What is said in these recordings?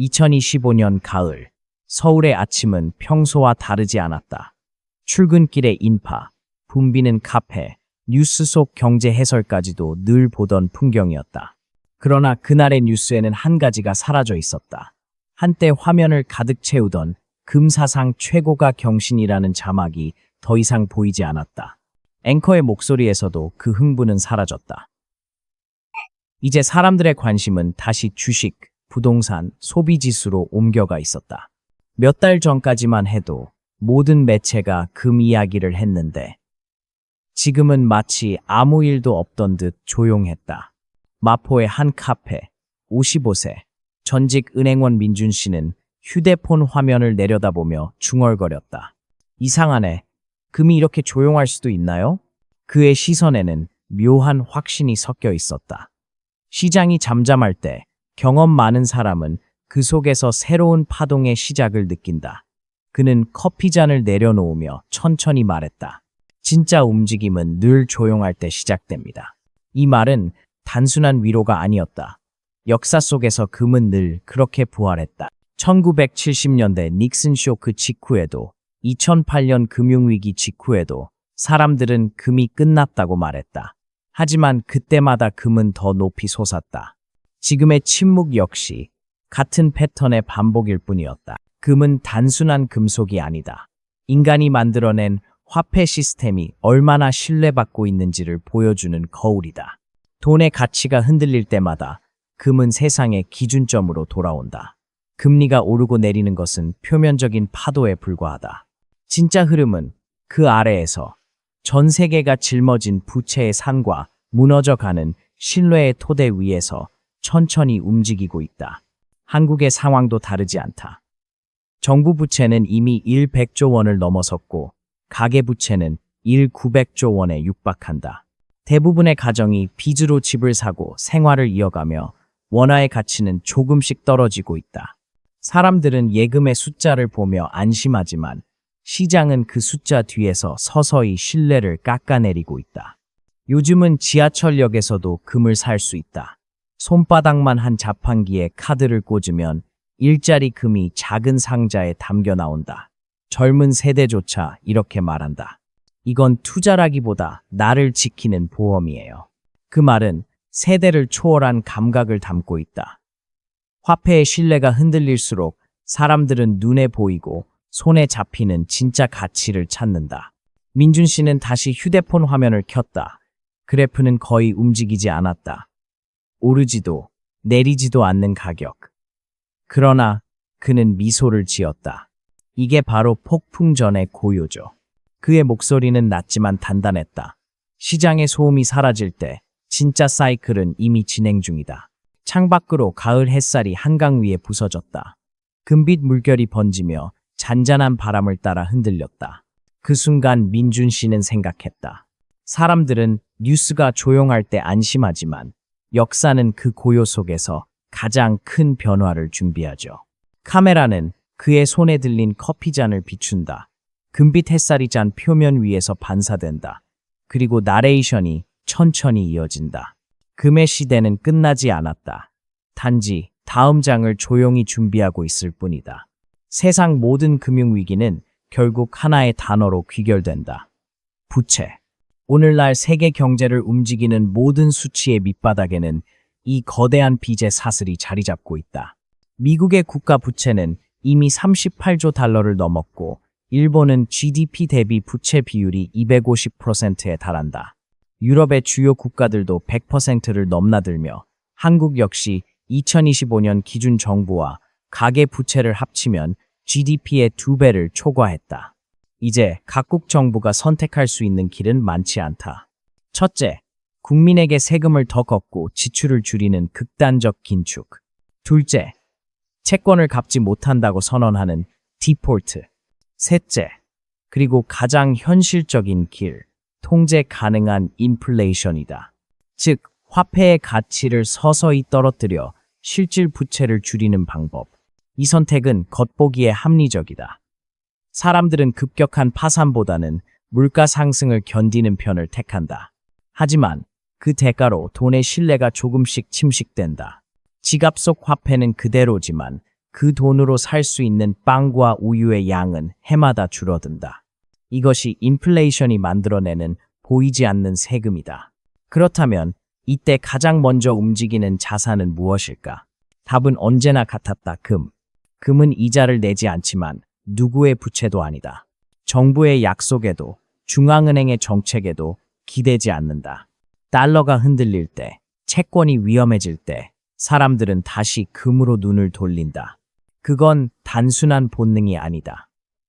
2025년 가을, 서울의 아침은 평소와 다르지 않았다. 출근길의 인파, 붐비는 카페, 뉴스 속 경제 해설까지도 늘 보던 풍경이었다. 그러나 그날의 뉴스에는 한 가지가 사라져 있었다. 한때 화면을 가득 채우던 금사상 최고가 경신이라는 자막이 더 이상 보이지 않았다. 앵커의 목소리에서도 그 흥분은 사라졌다. 이제 사람들의 관심은 다시 주식, 부동산, 소비 지수로 옮겨가 있었다. 몇 달 전까지만 해도 모든 매체가 금 이야기를 했는데 지금은 마치 아무 일도 없던 듯 조용했다. 마포의 한 카페, 55세, 전직 은행원 민준 씨는 휴대폰 화면을 내려다보며 중얼거렸다. 이상하네. 금이 이렇게 조용할 수도 있나요? 그의 시선에는 묘한 확신이 섞여 있었다. 시장이 잠잠할 때 경험 많은 사람은 그 속에서 새로운 파동의 시작을 느낀다. 그는 커피잔을 내려놓으며 천천히 말했다. 진짜 움직임은 늘 조용할 때 시작됩니다. 이 말은 단순한 위로가 아니었다. 역사 속에서 금은 늘 그렇게 부활했다. 1970년대 닉슨 쇼크 직후에도 2008년 금융위기 직후에도 사람들은 금이 끝났다고 말했다. 하지만 그때마다 금은 더 높이 솟았다. 지금의 침묵 역시 같은 패턴의 반복일 뿐이었다. 금은 단순한 금속이 아니다. 인간이 만들어낸 화폐 시스템이 얼마나 신뢰받고 있는지를 보여주는 거울이다. 돈의 가치가 흔들릴 때마다 금은 세상의 기준점으로 돌아온다. 금리가 오르고 내리는 것은 표면적인 파도에 불과하다. 진짜 흐름은 그 아래에서 전 세계가 짊어진 부채의 산과 무너져가는 신뢰의 토대 위에서 천천히 움직이고 있다. 한국의 상황도 다르지 않다. 정부 부채는 이미 1 100조 원을 넘어섰고 가계 부채는 1 900조 원에 육박한다. 대부분의 가정이 빚으로 집을 사고 생활을 이어가며 원화의 가치는 조금씩 떨어지고 있다. 사람들은 예금의 숫자를 보며 안심하지만 시장은 그 숫자 뒤에서 서서히 신뢰를 깎아내리고 있다. 요즘은 지하철역에서도 금을 살 수 있다. 손바닥만 한 자판기에 카드를 꽂으면 일자리 금이 작은 상자에 담겨 나온다. 젊은 세대조차 이렇게 말한다. 이건 투자라기보다 나를 지키는 보험이에요. 그 말은 세대를 초월한 감각을 담고 있다. 화폐의 신뢰가 흔들릴수록 사람들은 눈에 보이고 손에 잡히는 진짜 가치를 찾는다. 민준 씨는 다시 휴대폰 화면을 켰다. 그래프는 거의 움직이지 않았다. 오르지도 내리지도 않는 가격. 그러나 그는 미소를 지었다. 이게 바로 폭풍 전의 고요죠. 그의 목소리는 낮지만 단단했다. 시장의 소음이 사라질 때 진짜 사이클은 이미 진행 중이다. 창밖으로 가을 햇살이 한강 위에 부서졌다. 금빛 물결이 번지며 잔잔한 바람을 따라 흔들렸다. 그 순간 민준 씨는 생각했다. 사람들은 뉴스가 조용할 때 안심하지만 역사는 그 고요 속에서 가장 큰 변화를 준비하죠. 카메라는 그의 손에 들린 커피잔을 비춘다. 금빛 햇살이 잔 표면 위에서 반사된다. 그리고 나레이션이 천천히 이어진다. 금의 시대는 끝나지 않았다. 단지 다음 장을 조용히 준비하고 있을 뿐이다. 세상 모든 금융위기는 결국 하나의 단어로 귀결된다. 부채. 오늘날 세계 경제를 움직이는 모든 수치의 밑바닥에는 이 거대한 빚의 사슬이 자리 잡고 있다. 미국의 국가 부채는 이미 38조 달러를 넘었고 일본은 GDP 대비 부채 비율이 250%에 달한다. 유럽의 주요 국가들도 100%를 넘나들며 한국 역시 2025년 기준 정부와 가계 부채를 합치면 GDP의 두 배를 초과했다. 이제 각국 정부가 선택할 수 있는 길은 많지 않다. 첫째, 국민에게 세금을 더 걷고 지출을 줄이는 극단적 긴축. 둘째, 채권을 갚지 못한다고 선언하는 디폴트. 셋째, 그리고 가장 현실적인 길, 통제 가능한 인플레이션이다. 즉, 화폐의 가치를 서서히 떨어뜨려 실질 부채를 줄이는 방법. 이 선택은 겉보기에 합리적이다. 사람들은 급격한 파산보다는 물가 상승을 견디는 편을 택한다. 하지만 그 대가로 돈의 신뢰가 조금씩 침식된다. 지갑 속 화폐는 그대로지만 그 돈으로 살 수 있는 빵과 우유의 양은 해마다 줄어든다. 이것이 인플레이션이 만들어내는 보이지 않는 세금이다. 그렇다면 이때 가장 먼저 움직이는 자산은 무엇일까? 답은 언제나 같았다. 금. 금은 이자를 내지 않지만 누구의 부채도 아니다. 정부의 약속에도 중앙은행의 정책에도 기대지 않는다. 달러가 흔들릴 때, 채권이 위험해질 때 사람들은 다시 금으로 눈을 돌린다. 그건 단순한 본능이 아니다.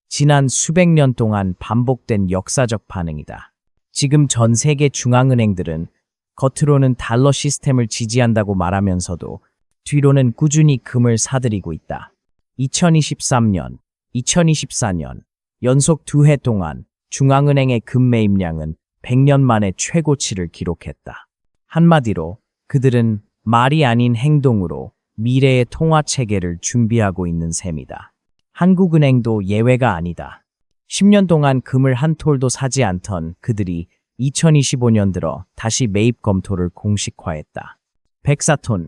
지난 수백 년 동안 반복된 역사적 반응이다. 지금 전 세계 중앙은행들은 겉으로는 달러 시스템을 지지한다고 말하면서도 뒤로는 꾸준히 금을 사들이고 있다. 2023년, 2024년 연속 두 해 동안 중앙은행의 금 매입량은 100년 만에 최고치를 기록했다. 한마디로 그들은 말이 아닌 행동으로 미래의 통화 체계를 준비하고 있는 셈이다. 한국은행도 예외가 아니다. 10년 동안 금을 한 톨도 사지 않던 그들이 2025년 들어 다시 매입 검토를 공식화했다. 백사톤,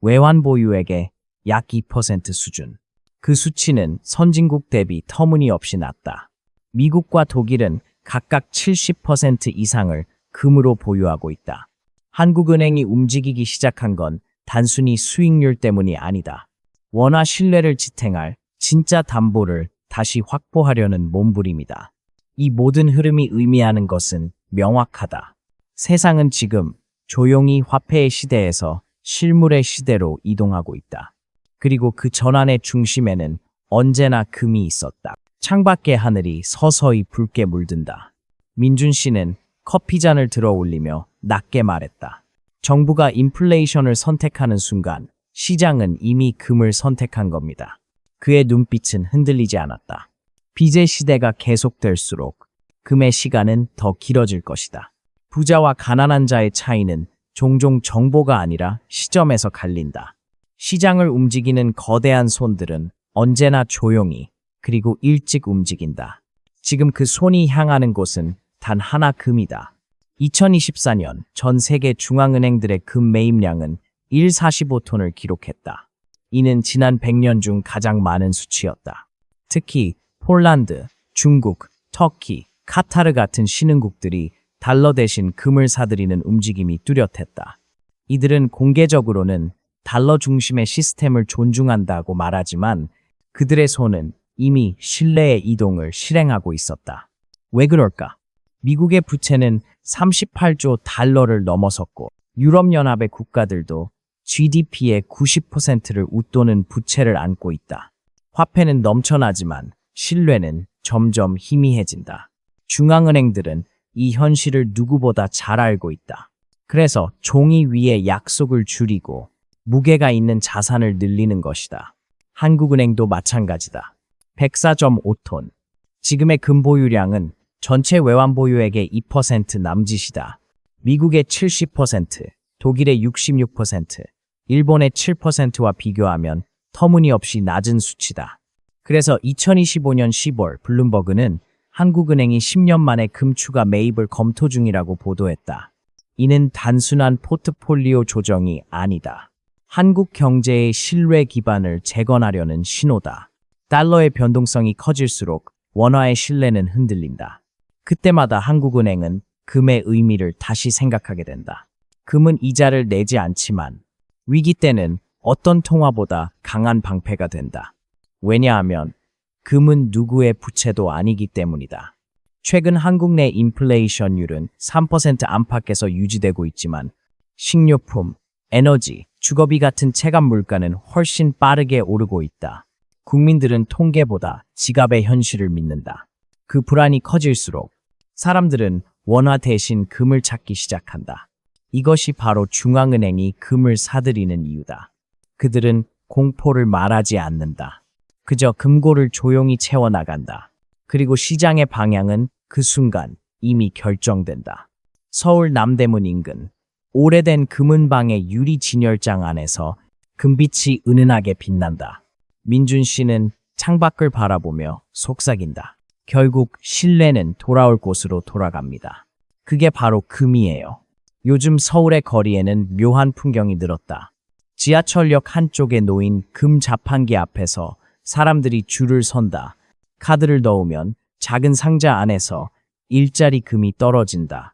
외환 보유액의 약 2% 수준. 그 수치는 선진국 대비 터무니없이 낮다. 미국과 독일은 각각 70% 이상을 금으로 보유하고 있다. 한국은행이 움직이기 시작한 건 단순히 수익률 때문이 아니다. 원화 신뢰를 지탱할 진짜 담보를 다시 확보하려는 몸부림이다. 이 모든 흐름이 의미하는 것은 명확하다. 세상은 지금 조용히 화폐의 시대에서 실물의 시대로 이동하고 있다. 그리고 그 전환의 중심에는 언제나 금이 있었다. 창밖의 하늘이 서서히 붉게 물든다. 민준 씨는 커피잔을 들어 올리며 낮게 말했다. 정부가 인플레이션을 선택하는 순간 시장은 이미 금을 선택한 겁니다. 그의 눈빛은 흔들리지 않았다. 빚의 시대가 계속될수록 금의 시간은 더 길어질 것이다. 부자와 가난한 자의 차이는 종종 정보가 아니라 시점에서 갈린다. 시장을 움직이는 거대한 손들은 언제나 조용히 그리고 일찍 움직인다. 지금 그 손이 향하는 곳은 단 하나 금이다. 2024년 전 세계 중앙은행들의 금 매입량은 145톤을 기록했다. 이는 지난 100년 중 가장 많은 수치였다. 특히 폴란드, 중국, 터키, 카타르 같은 신흥국들이 달러 대신 금을 사들이는 움직임이 뚜렷했다. 이들은 공개적으로는 달러 중심의 시스템을 존중한다고 말하지만 그들의 손은 이미 신뢰의 이동을 실행하고 있었다. 왜 그럴까? 미국의 부채는 38조 달러를 넘어섰고 유럽연합의 국가들도 GDP의 90%를 웃도는 부채를 안고 있다. 화폐는 넘쳐나지만 신뢰는 점점 희미해진다. 중앙은행들은 이 현실을 누구보다 잘 알고 있다. 그래서 종이 위에 약속을 줄이고 무게가 있는 자산을 늘리는 것이다. 한국은행도 마찬가지다. 104.5톤. 지금의 금 보유량은 전체 외환 보유액의 2% 남짓이다. 미국의 70%, 독일의 66%, 일본의 7%와 비교하면 터무니없이 낮은 수치다. 그래서 2025년 10월 블룸버그는 한국은행이 10년 만에 금 추가 매입을 검토 중이라고 보도했다. 이는 단순한 포트폴리오 조정이 아니다. 한국 경제의 신뢰 기반을 재건하려는 신호다. 달러의 변동성이 커질수록 원화의 신뢰는 흔들린다. 그때마다 한국은행은 금의 의미를 다시 생각하게 된다. 금은 이자를 내지 않지만 위기 때는 어떤 통화보다 강한 방패가 된다. 왜냐하면 금은 누구의 부채도 아니기 때문이다. 최근 한국 내 인플레이션율은 3% 안팎에서 유지되고 있지만 식료품, 에너지, 주거비 같은 체감 물가는 훨씬 빠르게 오르고 있다. 국민들은 통계보다 지갑의 현실을 믿는다. 그 불안이 커질수록 사람들은 원화 대신 금을 찾기 시작한다. 이것이 바로 중앙은행이 금을 사들이는 이유다. 그들은 공포를 말하지 않는다. 그저 금고를 조용히 채워나간다. 그리고 시장의 방향은 그 순간 이미 결정된다. 서울 남대문 인근 오래된 금은방의 유리 진열장 안에서 금빛이 은은하게 빛난다. 민준 씨는 창밖을 바라보며 속삭인다. 결국 신뢰는 돌아올 곳으로 돌아갑니다. 그게 바로 금이에요. 요즘 서울의 거리에는 묘한 풍경이 늘었다. 지하철역 한쪽에 놓인 금 자판기 앞에서 사람들이 줄을 선다. 카드를 넣으면 작은 상자 안에서 일자리 금이 떨어진다.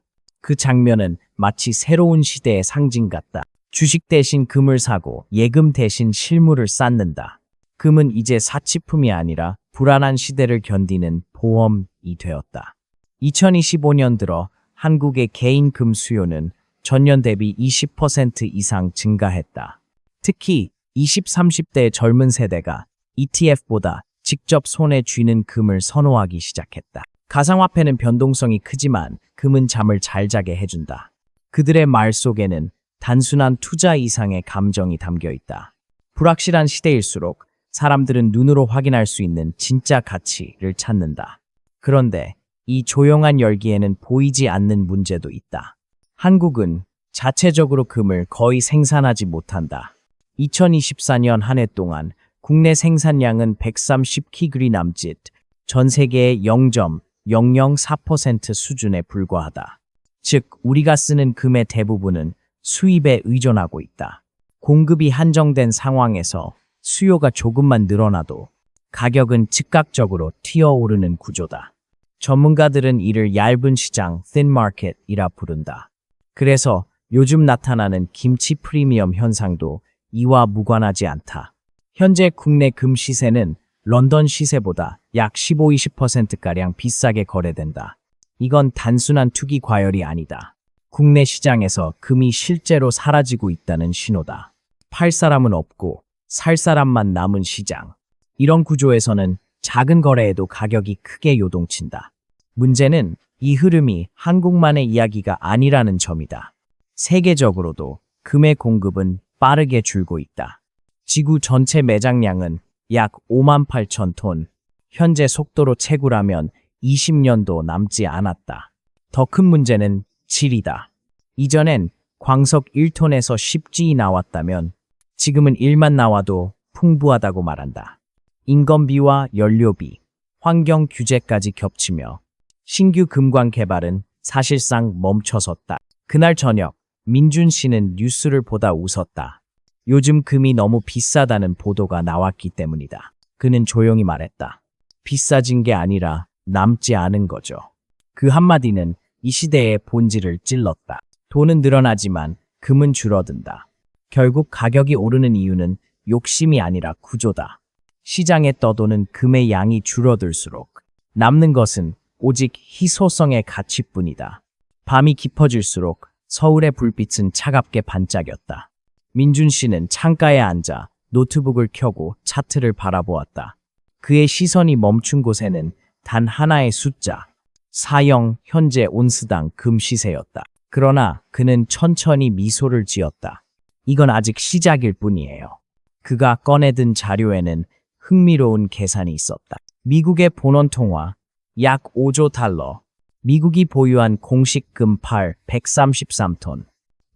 그 장면은 마치 새로운 시대의 상징 같다. 주식 대신 금을 사고 예금 대신 실물을 쌓는다. 금은 이제 사치품이 아니라 불안한 시대를 견디는 보험이 되었다. 2025년 들어 한국의 개인 금 수요는 전년 대비 20% 이상 증가했다. 특히 20, 30대 젊은 세대가 ETF보다 직접 손에 쥐는 금을 선호하기 시작했다. 가상화폐는 변동성이 크지만 금은 잠을 잘 자게 해준다. 그들의 말 속에는 단순한 투자 이상의 감정이 담겨 있다. 불확실한 시대일수록 사람들은 눈으로 확인할 수 있는 진짜 가치를 찾는다. 그런데 이 조용한 열기에는 보이지 않는 문제도 있다. 한국은 자체적으로 금을 거의 생산하지 못한다. 2024년 한 해 동안 국내 생산량은 130키그리 남짓, 전 세계의 0.004% 수준에 불과하다. 즉, 우리가 쓰는 금의 대부분은 수입에 의존하고 있다. 공급이 한정된 상황에서 수요가 조금만 늘어나도 가격은 즉각적으로 튀어오르는 구조다. 전문가들은 이를 얇은 시장, thin market이라 부른다. 그래서 요즘 나타나는 김치 프리미엄 현상도 이와 무관하지 않다. 현재 국내 금 시세는 런던 시세보다 약 15-20%가량 비싸게 거래된다. 이건 단순한 투기 과열이 아니다. 국내 시장에서 금이 실제로 사라지고 있다는 신호다. 팔 사람은 없고 살 사람만 남은 시장. 이런 구조에서는 작은 거래에도 가격이 크게 요동친다. 문제는 이 흐름이 한국만의 이야기가 아니라는 점이다. 세계적으로도 금의 공급은 빠르게 줄고 있다. 지구 전체 매장량은 약 5만 8천 톤. 현재 속도로 채굴하면 20년도 남지 않았다. 더 큰 문제는 질이다. 이전엔 광석 1톤에서 10G 나왔다면 지금은 1만 나와도 풍부하다고 말한다. 인건비와 연료비, 환경 규제까지 겹치며 신규 금광 개발은 사실상 멈춰섰다. 그날 저녁 민준 씨는 뉴스를 보다 웃었다. 요즘 금이 너무 비싸다는 보도가 나왔기 때문이다. 그는 조용히 말했다. 비싸진 게 아니라 남지 않은 거죠. 그 한마디는 이 시대의 본질을 찔렀다. 돈은 늘어나지만 금은 줄어든다. 결국 가격이 오르는 이유는 욕심이 아니라 구조다. 시장에 떠도는 금의 양이 줄어들수록 남는 것은 오직 희소성의 가치뿐이다. 밤이 깊어질수록 서울의 불빛은 차갑게 반짝였다. 민준 씨는 창가에 앉아 노트북을 켜고 차트를 바라보았다. 그의 시선이 멈춘 곳에는 단 하나의 숫자, 사형 현재 온스당 금 시세였다. 그러나 그는 천천히 미소를 지었다. 이건 아직 시작일 뿐이에요. 그가 꺼내든 자료에는 흥미로운 계산이 있었다. 미국의 본원 통화 약 5조 달러, 미국이 보유한 공식 금팔 133톤.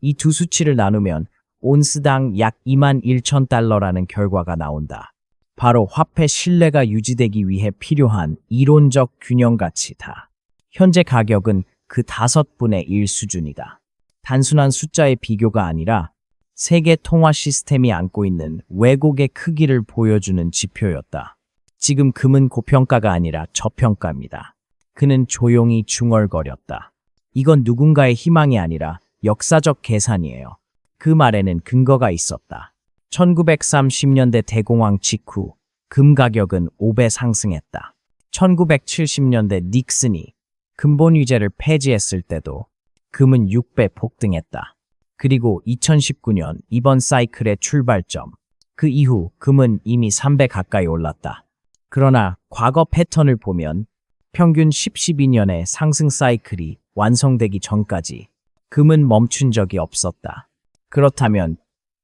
이 두 수치를 나누면 온스당 약 2만 1천 달러라는 결과가 나온다. 바로 화폐 신뢰가 유지되기 위해 필요한 이론적 균형 가치다. 현재 가격은 그 다섯 분의 1 수준이다. 단순한 숫자의 비교가 아니라 세계 통화 시스템이 안고 있는 왜곡의 크기를 보여주는 지표였다. 지금 금은 고평가가 아니라 저평가입니다. 그는 조용히 중얼거렸다. 이건 누군가의 희망이 아니라 역사적 계산이에요. 그 말에는 근거가 있었다. 1930년대 대공황 직후 금 가격은 5배 상승했다. 1970년대 닉슨이 근본 위제를 폐지했을 때도 금은 6배 폭등했다. 그리고 2019년 이번 사이클의 출발점. 그 이후 금은 이미 3배 가까이 올랐다. 그러나 과거 패턴을 보면 평균 10, 12년의 상승 사이클이 완성되기 전까지 금은 멈춘 적이 없었다. 그렇다면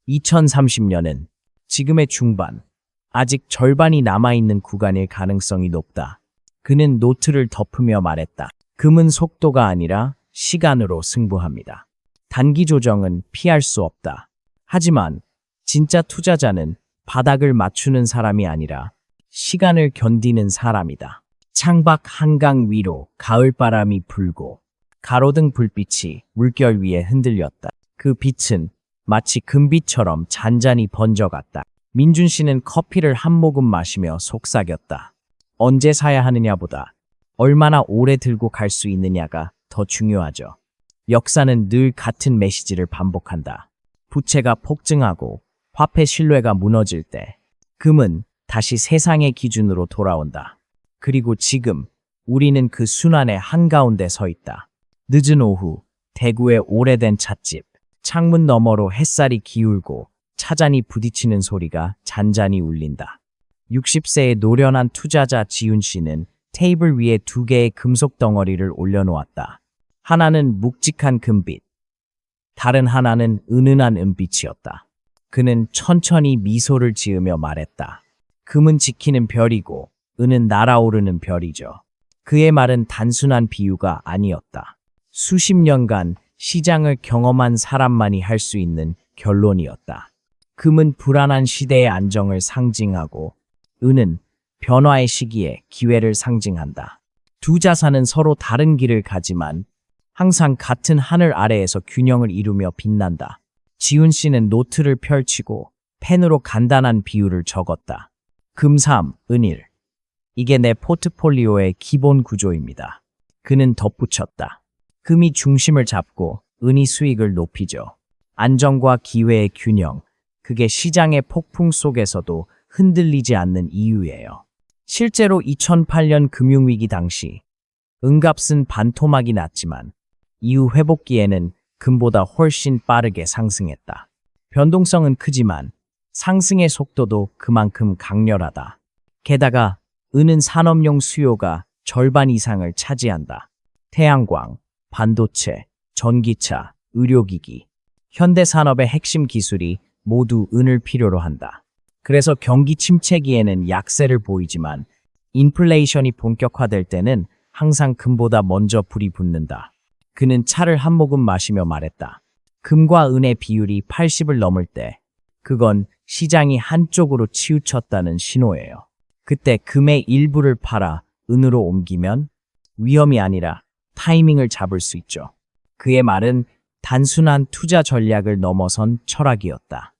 2030년은 지금의 중반, 아직 절반이 남아있는 구간일 가능성이 높다. 그는 노트를 덮으며 말했다. 금은 속도가 아니라 시간으로 승부합니다. 단기 조정은 피할 수 없다. 하지만 진짜 투자자는 바닥을 맞추는 사람이 아니라 시간을 견디는 사람이다. 창밖 한강 위로 가을바람이 불고 가로등 불빛이 물결 위에 흔들렸다. 그 빛은 마치 금빛처럼 잔잔히 번져갔다. 민준 씨는 커피를 한 모금 마시며 속삭였다. 언제 사야 하느냐보다 얼마나 오래 들고 갈 수 있느냐가 더 중요하죠. 역사는 늘 같은 메시지를 반복한다. 부채가 폭증하고 화폐 신뢰가 무너질 때 금은 다시 세상의 기준으로 돌아온다. 그리고 지금 우리는 그 순환의 한가운데 서 있다. 늦은 오후 대구의 오래된 찻집 창문 너머로 햇살이 기울고 차잔이 부딪히는 소리가 잔잔히 울린다. 60세의 노련한 투자자 지훈 씨는 테이블 위에 두 개의 금속 덩어리를 올려놓았다. 하나는 묵직한 금빛, 다른 하나는 은은한 은빛이었다. 그는 천천히 미소를 지으며 말했다. 금은 지키는 별이고 은은 날아오르는 별이죠. 그의 말은 단순한 비유가 아니었다. 수십 년간 시장을 경험한 사람만이 할 수 있는 결론이었다. 금은 불안한 시대의 안정을 상징하고 은은 변화의 시기에 기회를 상징한다. 두 자산은 서로 다른 길을 가지만 항상 같은 하늘 아래에서 균형을 이루며 빛난다. 지훈 씨는 노트를 펼치고 펜으로 간단한 비율을 적었다. 금3, 은일. 이게 내 포트폴리오의 기본 구조입니다. 그는 덧붙였다. 금이 중심을 잡고 은이 수익을 높이죠. 안정과 기회의 균형. 그게 시장의 폭풍 속에서도 흔들리지 않는 이유예요. 실제로 2008년 금융위기 당시 은값은 반토막이 났지만 이후 회복기에는 금보다 훨씬 빠르게 상승했다. 변동성은 크지만 상승의 속도도 그만큼 강렬하다. 게다가 은은 산업용 수요가 절반 이상을 차지한다. 태양광, 반도체, 전기차, 의료기기, 현대 산업의 핵심 기술이 모두 은을 필요로 한다. 그래서 경기 침체기에는 약세를 보이지만 인플레이션이 본격화될 때는 항상 금보다 먼저 불이 붙는다. 그는 차를 한 모금 마시며 말했다. 금과 은의 비율이 80을 넘을 때 그건 시장이 한쪽으로 치우쳤다는 신호예요. 그때 금의 일부를 팔아 은으로 옮기면 위험이 아니라 타이밍을 잡을 수 있죠. 그의 말은 단순한 투자 전략을 넘어선 철학이었다.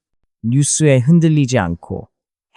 뉴스에 흔들리지 않고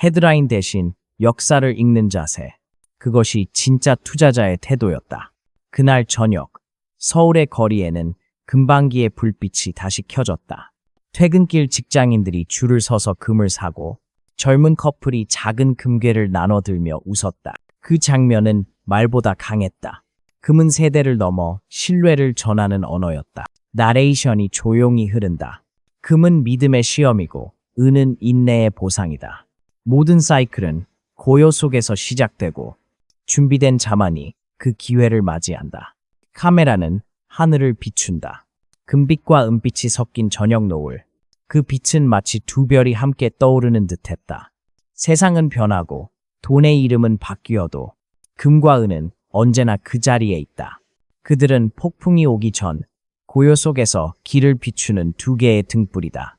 헤드라인 대신 역사를 읽는 자세. 그것이 진짜 투자자의 태도였다. 그날 저녁, 서울의 거리에는 금방기의 불빛이 다시 켜졌다. 퇴근길 직장인들이 줄을 서서 금을 사고 젊은 커플이 작은 금괴를 나눠들며 웃었다. 그 장면은 말보다 강했다. 금은 세대를 넘어 신뢰를 전하는 언어였다. 나레이션이 조용히 흐른다. 금은 믿음의 시험이고 은은 인내의 보상이다. 모든 사이클은 고요 속에서 시작되고 준비된 자만이 그 기회를 맞이한다. 카메라는 하늘을 비춘다. 금빛과 은빛이 섞인 저녁 노을. 그 빛은 마치 두 별이 함께 떠오르는 듯했다. 세상은 변하고 돈의 이름은 바뀌어도 금과 은은 언제나 그 자리에 있다. 그들은 폭풍이 오기 전 고요 속에서 길을 비추는 두 개의 등불이다.